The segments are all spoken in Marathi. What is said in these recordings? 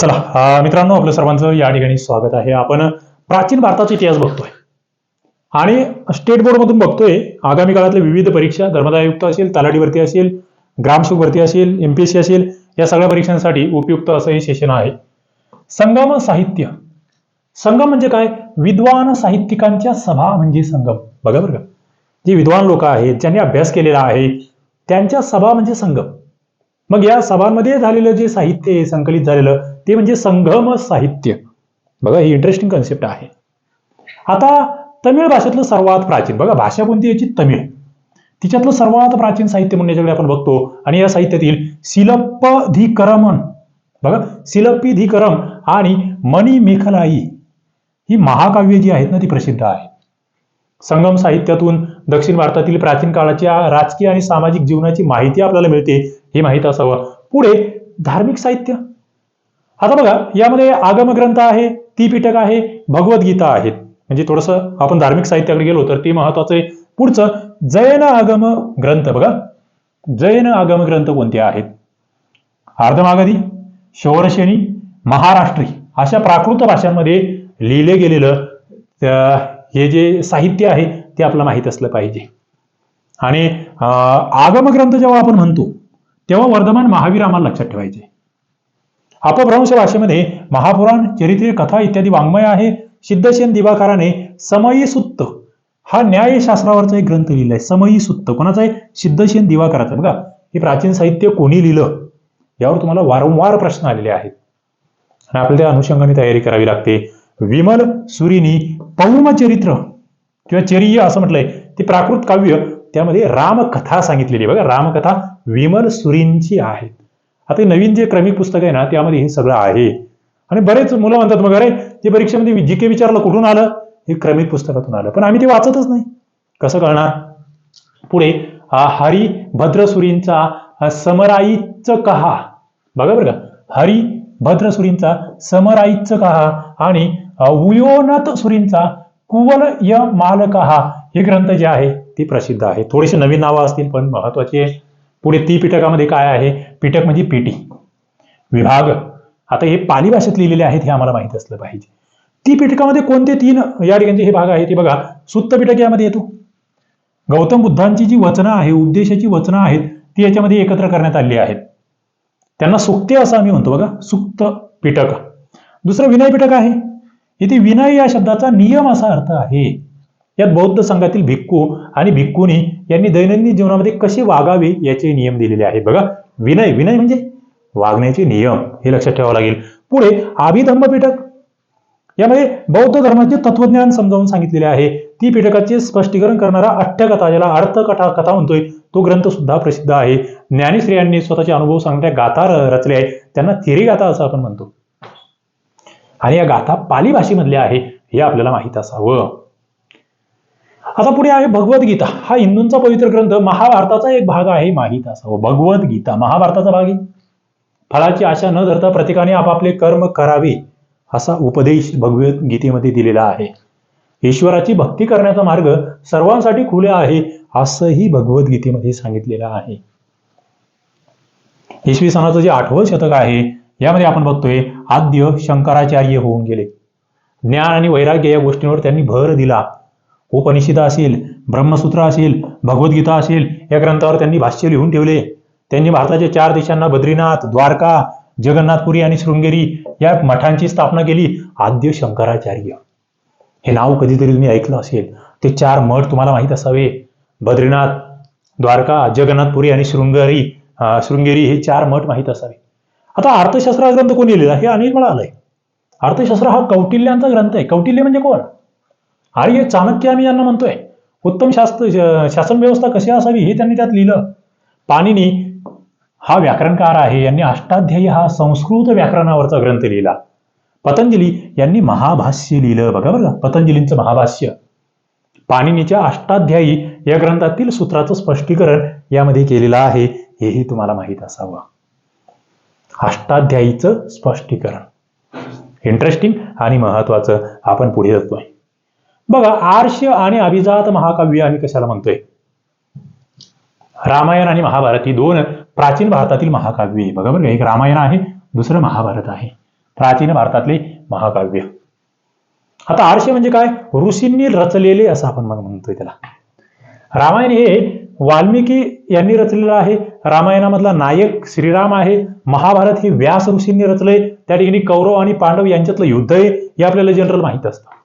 चला मित्रांनो आपलं सर्वांचं या ठिकाणी स्वागत आहे. आपण प्राचीन भारताचा इतिहास बघतोय. आणि स्टेट बोर्ड मधून बघतोय आगामी काळातल्या विविध परीक्षा धर्मदायुक्त असेल तलाठी भरती असेल ग्रामसेवक भरती असेल एमपीएससी असेल या सगळ्या परीक्षांसाठी उपयुक्त असं हे सेशन आहे. संगम साहित्य. संगम म्हणजे काय? विद्वान साहित्यिकांच्या सभा म्हणजे संगम. बघा बरं का. जे विद्वान लोक आहेत ज्यांनी अभ्यास केलेला आहे त्यांच्या सभा म्हणजे संगम. मग या सभांमध्ये झालेलं जे साहित्य आहे संकलित झालेलं ते म्हणजे संगम साहित्य. बघा ही इंटरेस्टिंग कन्सेप्ट आहे. आता तमिळ भाषेतलं सर्वात प्राचीन बघा भाषा कोणती याची? तमिळ. तिच्यातलं सर्वात प्राचीन साहित्य म्हणण्याच्याकडे आपण बघतो आणि या साहित्यातील शिलप्पधिकरमन बघा शिलप्पीधिकरम आणि मणी मेखलाई ही महाकाव्य जी आहेत ना ती प्रसिद्ध आहेत संगम साहित्यातून दक्षिण भारतातील प्राचीन काळाच्या राजकीय आणि सामाजिक जीवनाची माहिती आपल्याला मिळते हे माहीत असावं. पुढे धार्मिक साहित्य. आता बघा यामध्ये आगम ग्रंथ आहे ती पिटक आहे भगवद्गीता आहेत म्हणजे थोडंसं आपण धार्मिक साहित्याकडे गेलो तर ते महत्वाचं आहे. पुढचं जैन आगम ग्रंथ बघा. जैन आगम ग्रंथ कोणते आहेत? अर्धमागधी शौरशेणी महाराष्ट्री. अशा प्राकृत भाषांमध्ये लिहिले गेलेलं हे जे साहित्य आहे ते आपल्याला माहीत असलं पाहिजे. आणि अं, आगम ग्रंथ जेव्हा आपण म्हणतो तेव्हा वर्धमान महावीर आम्हाला लक्षात ठेवायचे. अपभ्रंश भाषेमध्ये महापुराण चरित्रे कथा इत्यादी वाङ्मय आहे. सिद्धसेन दिवाकाराने समयी सुत्त हा न्यायशास्त्रावरचा एक ग्रंथ लिहिलाय समयी सुत्त. कोणाचा आहे? सिद्धसेन दिवाकाराचा बघा हे प्राचीन साहित्य कोणी लिहिलं? यावर तुम्हाला वारंवार प्रश्न आलेले आहेत. आणि आपल्याला त्या अनुषंगाने तयारी करावी लागते. विमल सुरीनी पौमचरित्र किंवा चरिय असं म्हटलंय. ते प्राकृत काव्य त्यामध्ये रामकथा सांगितलेली आहे. बघा रामकथा विमल सुरींची आहेत आता हे नवीन जे क्रमिक पुस्तक आहे ना त्यामध्ये हे सगळं आहे. आणि बरेच मुलं म्हणतात मग अरे ते परीक्षेमध्ये जी के विचारलं कुठून आलं? हे क्रमिक पुस्तकातून आलं. पण आम्ही ते वाचतच नाही. कसं कळणार? पुढे हरी भद्रसुरींचा समराईच कहा. बघा बरं का. हरी भद्रसुरींचा समराईच कहा आणि उयोनाथ सुरींचा कुवल य मालकहा हे ग्रंथ जे आहे ते प्रसिद्ध आहे. थोडेसे नवीन नावं असतील पण महत्त्वाचे. आहे. पुढे ती पिटकामध्ये काय आहे? पिटक म्हणजे पीटी. विभाग. आता हे पाली भाषेत लिहिलेले आहेत हे आम्हाला माहीत असलं पाहिजे. ती पिटकामध्ये कोणते तीन या ठिकाणचे हे भाग आहे ते बघा. सुत्त पिटक यामध्ये येतो. गौतम बुद्धांची जी वचनं आहे उद्देशाची वचनं आहेत ती याच्यामध्ये एकत्र करण्यात आली आहेत. त्यांना सुक्ते असं आम्ही म्हणतो बघा. सुक्त पिटक. दुसरं विनय पिटक आहे. इथे विनय या शब्दाचा नियम असा अर्थ आहे. यात बौद्ध संघातील भिक्खू आणि भिक्खुनी यांनी दैनंदिन जीवनामध्ये कसे वागावे याचे नियम दिलेले आहेत बघा विनय विनय म्हणजे वागण्याचे नियम हे लक्षात ठेवावं लागेल. पुढे आभिधम्म पिटक यामध्ये बौद्ध धर्माचे तत्वज्ञान समजावून सांगितलेले आहे. ती पिटकाचे स्पष्टीकरण करणारा अठ्ठकथा ज्याला अर्थकथा कथा म्हणतोय तो ग्रंथ सुद्धा प्रसिद्ध आहे. ज्ञानेश्री यांनी स्वतःचे अनुभव सांगणाऱ्या गाथा रचले आहेत. त्यांना थिरी गाथा असं आपण म्हणतो. आणि या गाथा पाली भाषेमधल्या आहे हे आपल्याला माहीत असावं. आता पुढे आहे भगवद्गीता हा हिंदूंचा पवित्र ग्रंथ. महाभारताचा एक भाग आहे माहीत असावं. भगवद्गीता महाभारताचा भाग आहे. फळाची आशा न धरता प्रत्येकाने आपापले कर्म करावे असा उपदेश भगवद्गीतेमध्ये दिलेला आहे. ईश्वराची भक्ती करण्याचा मार्ग सर्वांसाठी खुला आहे असंही भगवद्गीतेमध्ये सांगितलेलं आहे. इसवी सनाचं जे आठवं शतक आहे यामध्ये आपण बघतोय आद्य शंकराचार्य होऊन गेले. ज्ञान आणि वैराग्य या गोष्टींवर त्यांनी भर दिला. उपनिषदा असेल ब्रह्मसूत्र असेल भगवद्गीता असेल या ग्रंथावर त्यांनी भाष्य लिहून ठेवले. त्यांनी भारताच्या चार देशांना बद्रीनाथ द्वारका जगन्नाथपुरी आणि शृंगेरी या मठांची स्थापना केली. आद्य शंकराचार्य. हे नाव कधीतरी तुम्ही ऐकलं असेल. ते चार मठ तुम्हाला माहीत असावे. बद्रीनाथ द्वारका जगन्नाथपुरी आणि शृंगेरी शृंगेरी हे चार मठ माहीत असावे. आता अर्थशास्त्र हा ग्रंथ कोणी लिहिला हे अनेक वेळा आलंय. अर्थशास्त्र हा कौटिल्यांचा ग्रंथ आहे. कौटिल्य म्हणजे कोण? आर्य चाणक्य आम्ही यांना म्हणतोय. उत्तम शास्त्र शासन व्यवस्था कशी असावी हे त्यांनी त्यात लिहिलं. पाणिनी हा व्याकरणकार आहे. यांनी अष्टाध्यायी हा संस्कृत व्याकरणावरचा ग्रंथ लिहिला. पतंजली यांनी महाभाष्य लिहिलं. बघा बरं पतंजलींचं महाभाष्य. पाणिनीच्या अष्टाध्यायी या ग्रंथातील सूत्राचं स्पष्टीकरण यामध्ये केलेलं आहे. हेही तुम्हाला माहीत असावं. अष्टाध्यायीचं स्पष्टीकरण. इंटरेस्टिंग आणि महत्वाचं. आपण पुढे जातोय. बघा आर्ष आणि अभिजात महाकाव्य आम्ही कशाला म्हणतोय? रामायण आणि महाभारत ही दोन प्राचीन भारतातील महाकाव्य बघा बरं एक रामायण आहे दुसरं महाभारत आहे. प्राचीन भारतातले महाकाव्य. आता आरशे म्हणजे काय? ऋषींनी रचलेले असं आपण मग म्हणतोय त्याला. रामायण हे वाल्मिकी यांनी रचलेलं आहे. रामायणामधला नायक श्रीराम आहे. महाभारत हे व्यास ऋषींनी रचलंय. त्या ठिकाणी कौरव आणि पांडव यांच्यातलं युद्ध आहे. हे आपल्याला जनरल माहीत असतं.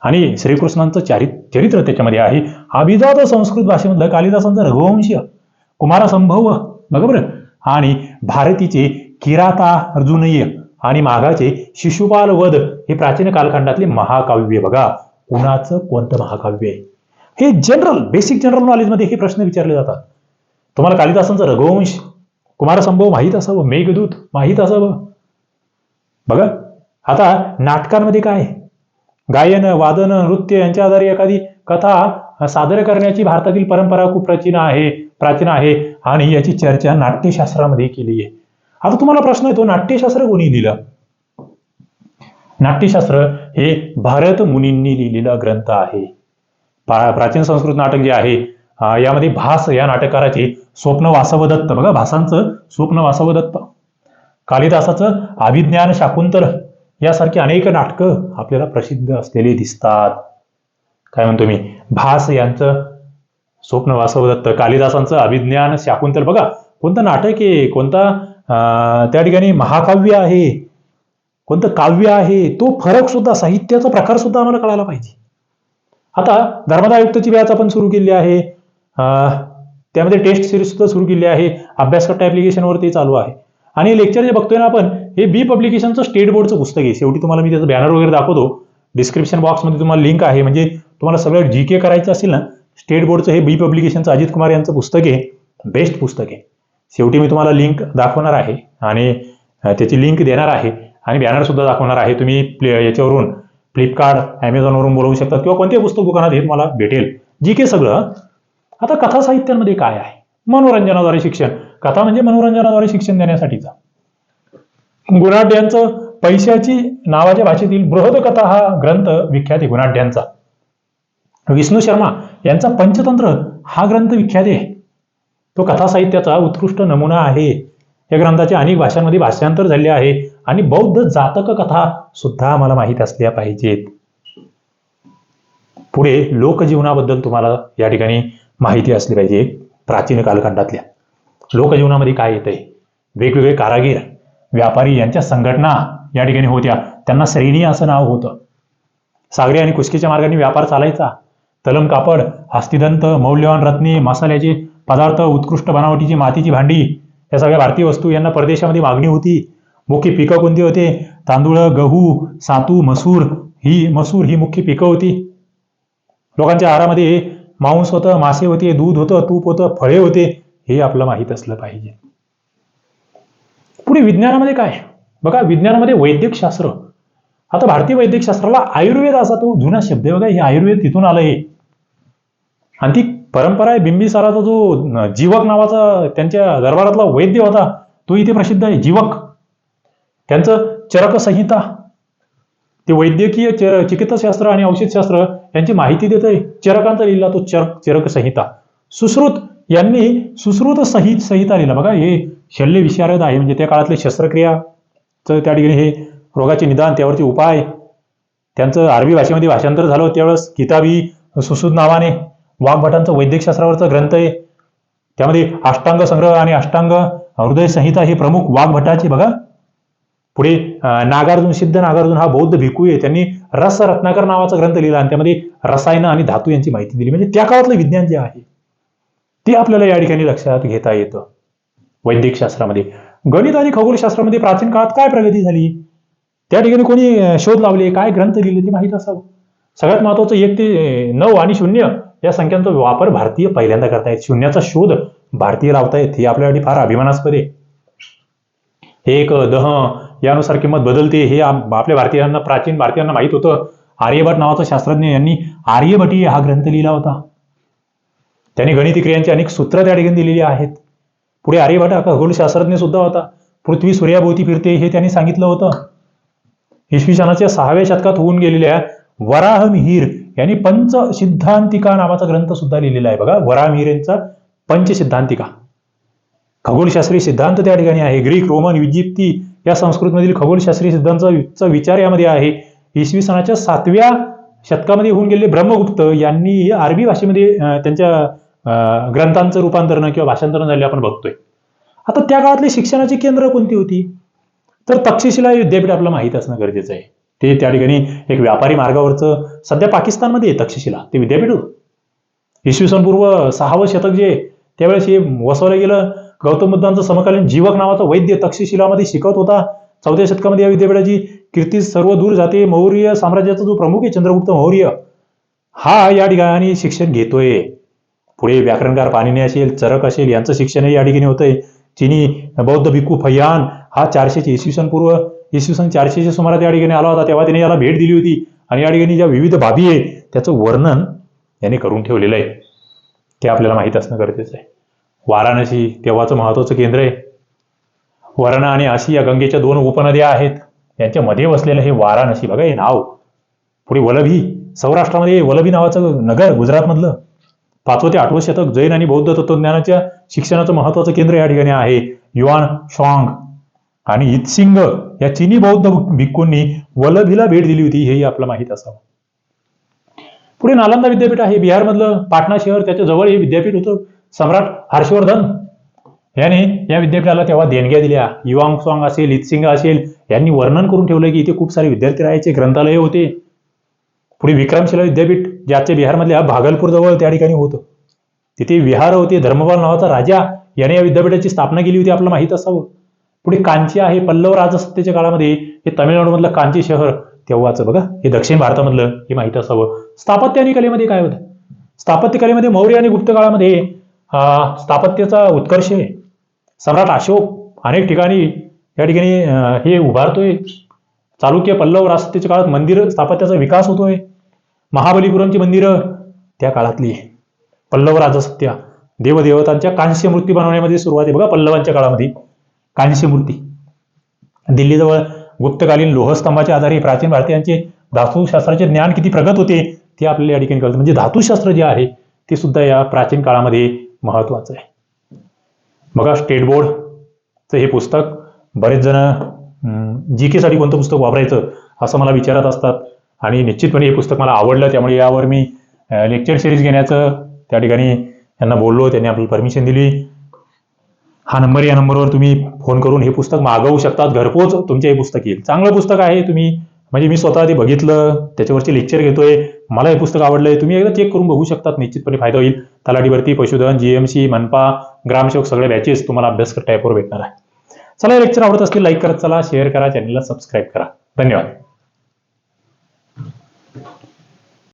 आणि श्रीकृष्णांचं चारित चरित्र त्याच्यामध्ये आहे. अभिजात संस्कृत भाषेमधलं कालिदासांचं रघुवंश कुमारसंभव बघा बरं. आणि भारतीचे किराता अर्जुनय आणि माघाचे शिशुपाल वध हे प्राचीन कालखंडातले महाकाव्य बघा. कुणाचं कोणतं महाकाव्य आहे? हे जनरल बेसिक जनरल नॉलेजमध्ये हे प्रश्न विचारले जातात. तुम्हाला कालिदासांचं रघुवंश कुमारसंभव माहीत असावं? मेघदूत माहीत असावं? बघा. आता नाटकांमध्ये काय आहे? गायन वादन नृत्य यांच्या आधारे एखादी कथा सादर करण्याची भारतातील परंपरा खूप प्राचीन आहे प्राचीन आहे आणि याची चर्चा नाट्यशास्त्रामध्ये केली आहे. आता तुम्हाला प्रश्न येतो नाट्यशास्त्र कोणी लिहिलं? नाट्यशास्त्र हे भारत मुनींनी लिहिलेला ग्रंथ आहे. प्राचीन संस्कृत नाटक जे आहे यामध्ये भास या नाटककाराचे स्वप्न वासवदत्त बघा भासांचं स्वप्न वासवदत्त कालिदासाचं अभिज्ञान शाकुंतल यासारखी अनेक नाटकं आपल्याला प्रसिद्ध असलेली दिसतात. काय म्हणतो मी? भास यांचं स्वप्न वासवदत्त कालिदासांचं अभिज्ञान शाकुंतल. बघा कोणतं नाटक आहे? कोणता त्या ठिकाणी महाकाव्य आहे. कोणतं काव्य आहे? तो फरक सुद्धा साहित्याचा प्रकार सुद्धा आम्हाला कळायला पाहिजे. आता धर्मदा आयुक्तची बॅच आपण सुरू केली आहे. त्यामध्ये टेस्ट सिरीज सुद्धा सुरू केली आहे. अभ्यासकट्टा ऍप्लिकेशनवरती चालू आहे. आणि लेक्चर जे बघतोय ना आपण हे बी पब्लिकेशनचं स्टेट बोर्डचं पुस्तक आहे. शेवटी तुम्हाला मी त्याचं बॅनर वगैरे दाखवतो. डिस्क्रिप्शन बॉक्समध्ये तुम्हाला लिंक आहे. म्हणजे तुम्हाला सगळं जी के करायचं असेल ना स्टेट बोर्डचं हे बी पब्लिकेशनचं अजित कुमार यांचं पुस्तक आहे. बेस्ट पुस्तक आहे. शेवटी मी तुम्हाला लिंक दाखवणार आहे. आणि त्याची लिंक देणार आहे. आणि बॅनर सुद्धा दाखवणार आहे. तुम्ही प्ले- याच्यावरून फ्लिपकार्ट ॲमेझॉनवरून बोलवू शकता. किंवा कोणत्या पुस्तक दुकानात हे तुम्हाला भेटेल. जी के सगळं. आता कथा साहित्यांमध्ये काय आहे? मनोरंजनाद्वारे शिक्षण. कथा म्हणजे मनोरंजनाद्वारे शिक्षण देण्यासाठीचा. गुणाढ्यांचं पैशाची नावाच्या भाषेतील बृहद कथा हा ग्रंथ विख्यात आहे गुणाढ्यांचा. विष्णू शर्मा यांचा पंचतंत्र हा ग्रंथ विख्यात आहे. तो कथा साहित्याचा उत्कृष्ट नमुना आहे. या ग्रंथाचे अनेक भाषांमध्ये भाषांतर झाले आहे आणि बौद्ध जातक कथा सुद्धा आम्हाला माहीत असल्या पाहिजेत. पुढे लोकजीवनाबद्दल तुम्हाला या ठिकाणी माहिती असली पाहिजे प्राचीन कालखंडातल्या. लोकजीवनामध्ये काय येतंय? वेगवेगळे कारागीर व्यापारी यांच्या संघटना या ठिकाणी होत्या. त्यांना श्रेणी असं नाव होतं. सागरी आणि कुस्कीच्या मार्गाने व्यापार चालायचा. तलम कापड हस्तिदंत मौल्यवान रत्ने मसाल्याचे पदार्थ उत्कृष्ट बनावटीची मातीची भांडी या सगळ्या भारतीय वस्तू यांना परदेशामध्ये मागणी होती. मुख्य पिकं कोणती होते? तांदूळ गहू सातू मसूर. ही मसूर ही मुख्य पिकं होती. लोकांच्या आहारामध्ये मांस होतं मासे होते दूध होतं तूप होतं फळे होते. हे आपलं माहीत असलं पाहिजे. पुढे विज्ञानामध्ये काय? बघा विज्ञानामध्ये वैद्यकशास्त्र आता भारतीय वैद्यकशास्त्राला आयुर्वेद असा तो जुना शब्द आहे बघा हे आयुर्वेद तिथून आलं हे आणि ती परंपरा आहे बिंबिसाराचा जो जीवक नावाचा त्यांच्या दरबारातला वैद्य होता तो इथे प्रसिद्ध आहे जीवक. त्यांचं चरक संहिता ते वैद्यकीय चर चिकित्साशास्त्र आणि औषधशास्त्र यांची माहिती देत आहे चरकांचा लिहिला तो चरक चरक संहिता सुश्रुत यांनी सुश्रुत संहित संहिता लिहिला. बघा हे शल्य विशारद आहे. म्हणजे त्या काळातले शस्त्रक्रिया त्या ठिकाणी हे रोगाचे निदान त्यावरचे उपाय त्यांचं अरबी भाषेमध्ये भाषांतर झालं त्यावेळेस किताबी सुसूद नावाने वाघभटांचं वैद्यकशास्त्रावरचा ग्रंथ आहे. त्यामध्ये अष्टांग संग्रह आणि अष्टांग हृदय संहिता हे प्रमुख वाघभटाचे बघा. पुढे नागार्जुन सिद्ध नागार्जुन हा बौद्ध भिकू आहे. त्यांनी रस रत्नाकर नावाचा ग्रंथ लिहिला आणि त्यामध्ये रसायन आणि धातू यांची माहिती दिली. म्हणजे त्या काळातलं विज्ञान जे आहे ते आपल्याला या ठिकाणी लक्षात घेता येतं. वैदिक शास्त्रामध्ये. गणित आणि खगोलशास्त्रामध्ये प्राचीन काळात काय प्रगती झाली? त्या ठिकाणी कोणी शोध लावले? काय ग्रंथ लिहिले? ते माहीत असावं. सगळ्यात महत्वाचं एक ते नऊ आणि शून्य या संख्यांचा वापर भारतीय पहिल्यांदा करतायत शून्याचा शोध भारतीय लावतायत हे आपल्यासाठी फार अभिमानास्पद आहे. एक दह यानुसार किंमत बदलते हे आपल्या भारतीयांना प्राचीन भारतीयांना माहीत होतं. आर्यभट नावाचा शास्त्रज्ञ यांनी आर्यभटी हा ग्रंथ लिहिला होता. त्यांनी गणिती क्रियांची अनेक सूत्र त्या ठिकाणी दिलेली आहेत. पुढे आर्यभट हा खगोलशास्त्रज्ञ सुद्धा होता. पृथ्वी सूर्याभोवती फिरते हे त्यांनी सांगितलं होतं. इसवी सनाच्या सहाव्या शतकात होऊन गेलेल्या वराह मिहीर यांनी पंच सिद्धांतिका नावाचा ग्रंथ सुद्धा लिहिलेला आहे. बघा वराह मिहीर यांचा पंच सिद्धांतिका खगोलशास्त्रीय सिद्धांत त्या ठिकाणी आहे. ग्रीक रोमन इजिप्ती या संस्कृतमधील खगोलशास्त्रीय सिद्धांचा विचार यामध्ये आहे. इसवी सनाच्या सातव्या शतकामध्ये होऊन गेलेले ब्रह्मगुप्त यांनी अरबी भाषेमध्ये त्यांच्या ग्रंथांचं रूपांतरण किंवा भाषांतरण झाले आपण बघतोय. आता त्या काळातली शिक्षणाची केंद्र कोणती होती? तर तक्षशिला हे विद्यापीठ आपल्याला माहीत असणं गरजेचं आहे. ते त्या ठिकाणी एक व्यापारी मार्गावरचं सध्या पाकिस्तानमध्ये आहे तक्षशिला. ते विद्यापीठ होतं. इसवी सन पूर्व सहावं शतक जे त्यावेळेस हे वसवलं गेलं. गौतम बुद्धांचं समकालीन जीवक नावाचा वैद्य तक्षशिलामध्ये शिकवत होता. चौथ्या शतकामध्ये या विद्यापीठाची कीर्ती सर्व दूर जाते. मौर्य साम्राज्याचा जो प्रमुख आहे चंद्रगुप्त मौर्य हा या ठिकाणी शिक्षण घेतोय. पुढे व्याकरणकार पाणिनी असेल चरक असेल यांचं शिक्षणही या ठिकाणी होतंय. चिनी बौद्ध भिक्खू फैयान हा चारशेचे इसवी सन पूर्व इसवी सन चारशेच्या सुमारात या ठिकाणी आला होता. तेव्हा त्याने याला भेट दिली होती. आणि या ठिकाणी ज्या विविध बाबी आहे त्याचं वर्णन याने करून ठेवलेलं आहे. ते आपल्याला माहीत असणं गरजेचं आहे. वाराणसी तेव्हाचं महत्वाचं केंद्र आहे. वरणा आणि आशी या गंगेच्या दोन उपनद्या आहेत. यांच्या मध्ये वसलेलं हे वाराणसी. बघा हे नाव. पुढे वलभी. सौराष्ट्रामध्ये वलभी नावाचं नगर गुजरातमधलं. पाचवं ते आठवं शतक जैन आणि बौद्ध तत्वज्ञानाच्या शिक्षणाचं महत्वाचं केंद्र या ठिकाणी आहे युआन शॉंग. आणि इतसिंग या चिनी बौद्ध भिक्खूंनी वलभीला भेट दिली होती हेही आपलं माहीत असावं. पुढे नालंदा विद्यापीठ आहे बिहारमधलं पाटणा शहर त्याच्याजवळ हे विद्यापीठ होतं सम्राट हर्षवर्धन. याने या विद्यापीठाला तेव्हा देणग्या दिल्या. युवांग सॉंग असेल इतसिंग असेल यांनी वर्णन करून ठेवलं की इथे खूप सारे विद्यार्थी राहायचे ग्रंथालय होते. पुढे विक्रमशिला विद्यापीठ ज्याचे बिहारमधल्या भागलपूर जवळ त्या ठिकाणी होतं. तिथे विहार होते धर्मपाल नावाचा राजा याने या विद्यापीठाची स्थापना केली होती आपल्याला माहीत असावं. पुढे कांची आहे पल्लव राजसत्तेच्या काळामध्ये हे तामिळनाडूमधलं कांची शहर तेव्हाचं बघा हे दक्षिण भारतामधलं हे माहीत असावं. स्थापत्य आणि कलेमध्ये काय होतं? स्थापत्य कलेमध्ये मौर्य आणि गुप्त काळामध्ये स्थापत्याचा उत्कर्ष आहे. सम्राट अशोक अनेक ठिकाणी या ठिकाणी हे उभारतोय. चालुक्य पल्लव राजसत्तेच्या काळात मंदिर स्थापत्याचा विकास होतोय. महाबलीपुरमची मंदिरं त्या काळातली. आहे. पल्लव राजसत्या देवदेवतांच्या कांस्य मूर्ती बनवण्यामध्ये सुरुवात आहे. बघा पल्लवांच्या काळामध्ये. कांस्य मूर्ती. दिल्लीजवळ गुप्तकालीन लोहस्तंभाच्या आधारे प्राचीन भारतीयांचे धातुशास्त्राचे ज्ञान किती प्रगत होते ते आपल्याला या ठिकाणी कळतं. म्हणजे धातुशास्त्र जे आहे ते सुद्धा या प्राचीन काळामध्ये महत्वाचं आहे. बघा स्टेट बोर्डचं हे पुस्तक. बरेच जण जी केसाठी कोणतं पुस्तक वापरायचं असं मला विचारत असतात. आणि निश्चितपणे हे पुस्तक मला आवडलं त्यामुळे यावर मी लेक्चर सिरीज घेण्याचं त्या ठिकाणी त्यांना बोललो त्यांनी आपली परमिशन दिली. हा नंबर या नंबरवर तुम्ही फोन करून हे पुस्तक मागवू शकतात. घरपोच तुमचे हे पुस्तक येईल. चांगलं पुस्तक आहे तुम्ही. म्हणजे मी स्वतः ते बघितलं त्याच्यावरचे लेक्चर घेतोय. मला हे पुस्तक आवडलंय. तुम्ही एकदा चेक करून बघू शकतात. निश्चितपणे फायदा होईल. तलाठी पशुधन जीएमसी मनपा ग्रामसेवक सगळे बॅचेस तुम्हाला अभ्यास टाईपवर भेटणार आहे. चला हे लेक्चर आवडत असतील लाईक करत चला शेअर करा चॅनलला सबस्क्राईब करा. धन्यवाद.